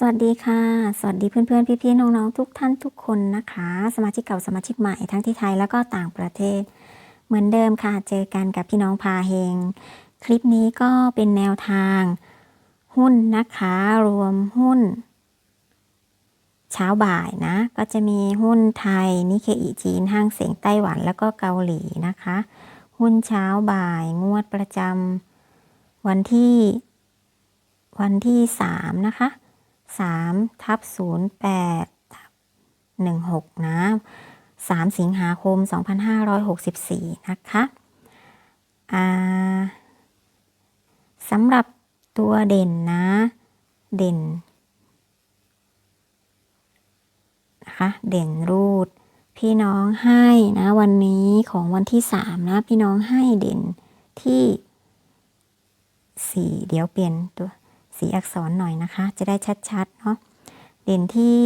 สวัสดีค่ะ สวัสดีเพื่อนๆ พี่ๆ น้องๆ ทุกท่านทุกคนนะคะ สมาชิกเก่าสมาชิกใหม่ทั้งที่ไทยแล้วก็ต่างประเทศ เหมือนเดิมค่ะ เจอกันกับพี่น้องพาเฮง คลิปนี้ก็เป็นแนวทาง หุ้นนะคะ รวมหุ้น เช้าบ่ายนะ ก็จะมีหุ้นไทย นิเคอิจีน ห้างเสียงไต้หวันแล้วก็เกาหลีนะคะ หุ้นเช้าบ่ายงวดประจำวันที่ วันที่สามนะคะ สามทับศูนย์แปดหนึ่งหกนะสามสิงหาคมสองพันห้าร้อยหกสิบสี่นะคะอ่าสำหรับตัวเด่นนะ เด่นนะคะเด่นรูด พี่น้องให้นะวันนี้ของวันที่สามนะ พี่น้องให้เด่นที่สีเดี๋ยวเปลี่ยนตัว สีอักษรหน่อยนะคะ จะได้ชัดๆเนาะเด่นที่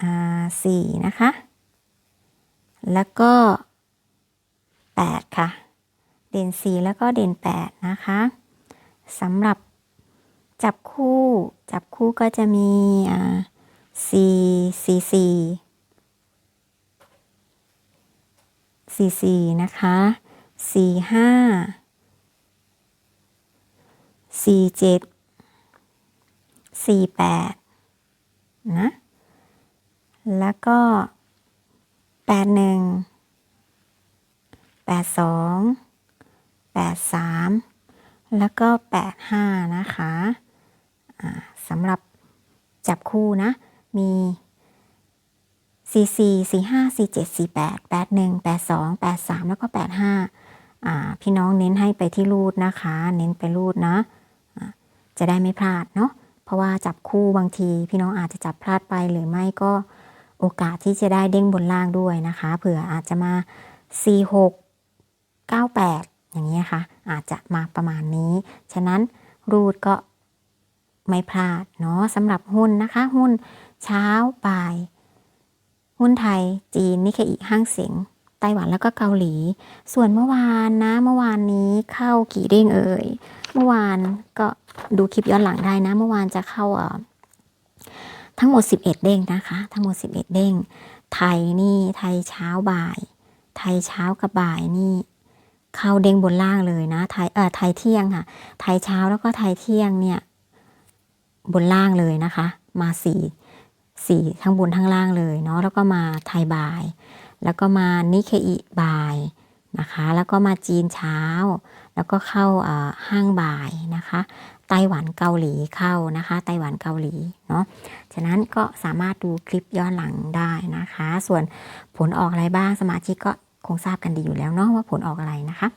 อ่าสี่นะคะ แล้วก็แปดค่ะ เด่นสี่แล้วก็เด่นแปดนะคะสำหรับจับคู่ จับคู่ก็จะมีอ่าสี่สี่สี่สี่สี่นะคะสี่ห้า สี่เจ็ดสี่แปดนะ แล้วก็แปดหนึ่งแปดสองแปดสามแล้วก็แปดห้านะคะอ่าสำหรับจับคู่นะ มีสี่สี่สี่ห้าสี่เจ็ดสี่แปดแปดหนึ่งแปดสองแปดสามแล้วก็แปดห้าอ่าพี่น้องเน้นให้ไปที่รูดนะคะ เน้นไปรูดนะ จะได้ไม่พลาดเนาะเพราะว่าจับคู่บางที พี่น้องอาจจะจับพลาดไปหรือไม่ก็โอกาสที่จะได้เด้งบนล่างด้วยนะคะ เผื่ออาจจะมา 4 6 9 8 อย่างนี้ค่ะ อาจจะมาประมาณนี้ ฉะนั้นรูดก็ไม่พลาดเนาะสำหรับหุ้นนะคะ หุ้นเช้าบ่าย หุ้นไทยจีนนิเคอีห้างเสียง ไต้หวันแล้วก็เกาหลี ส่วนเมื่อวานนะ เมื่อวานนี้เข้ากี่เด้งเอ่ย เมื่อวานก็ดูคลิปย้อนหลังได้นะ เมื่อวานจะเข้าทั้งหมด 11 เด้งนะคะ ทั้งหมด 11 เด้ง ไทยนี่ไทยเช้าบ่าย ไทยเช้ากับบ่ายนี่เข้าเด้งบนล่างเลยนะ ไทยเอ่อไทยเที่ยงค่ะ ไทยเช้าแล้วก็ไทยเที่ยงเนี่ยบนล่างเลยนะคะ มาสี่สี่ทั้งบนทั้งล่างเลยเนาะแล้วก็มาไทยบ่าย แล้วก็มานิเคอิบ่ายนะคะ แล้วก็มาจีนเช้า แล้วก็เข้าห้างบ่ายนะคะ ไต้หวันเกาหลีเข้านะคะ ไต้หวันเกาหลีเนาะ ฉะนั้นก็สามารถดูคลิปย้อนหลังได้นะคะ ส่วนผลออกอะไรบ้างสมาชิกก็คงทราบกันดีอยู่แล้วเนาะว่าผลออกอะไรนะคะ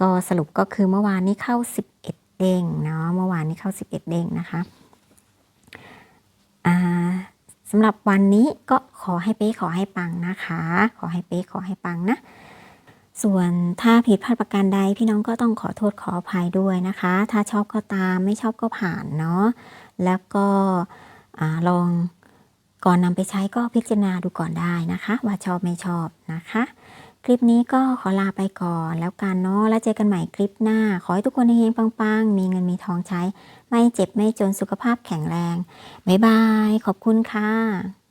ก็สรุปก็คือเมื่อวานนี้เข้า 11 เด้งเนาะ เมื่อวานนี้เข้า 11 เด้งนะคะ อ่า สำหรับวันนี้ก็ขอให้เป๊ะขอให้ปังนะคะ ขอให้เป๊ะขอให้ปังนะ ส่วนถ้าผิดพลาดประการใดพี่น้องก็ต้องขอโทษขออภัยด้วยนะคะ ถ้าชอบก็ตามไม่ชอบก็ผ่านเนาะแล้วก็อลองก่อนนำไปใช้ก็พิจารณาดูก่อนได้นะคะ ว่าชอบไม่ชอบนะคะ คลิปนี้ก็ขอลาไปก่อน แล้วกันเนาะแล้วเจอกันใหม่คลิปหน้า ขอให้ทุกคนเฮงปังๆ มีเงินมีทองใช้ ไม่เจ็บไม่จนสุขภาพแข็งแรง บ๊ายบาย ขอบคุณค่ะ